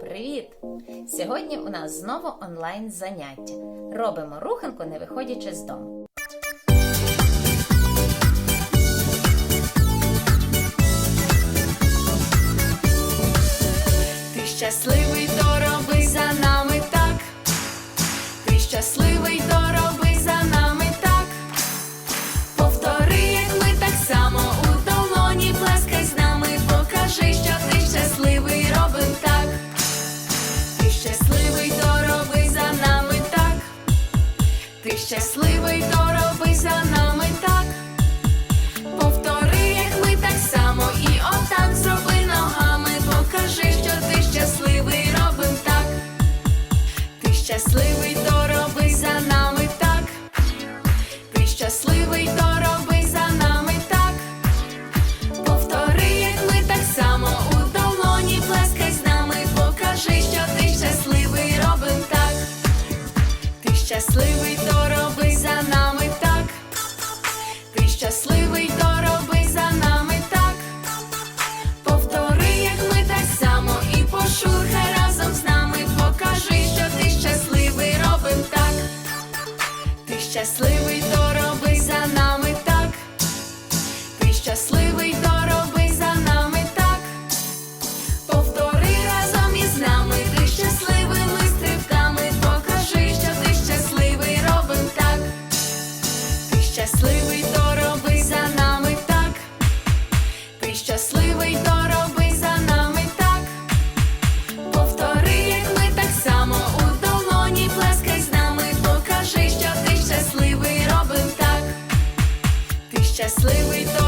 Привіт! Сьогодні у нас знову онлайн заняття. Робимо руханку, не виходячи з дому. Ти щасливий, то щасливий, то роби за нами так. Повтори, як ми так само, і отак зроби ногами. Покажи, що ти щасливий, робим так. Ти щасливий, то роби за нами так. Ти щасливий, то роби за нами так. Повтори, як ми так само у долоні плескай з нами. Покажи, що ти щасливий, робим. Ти щасливий, то Ти щасливий, то роби за нами так. Ти щасливий, щасливий, то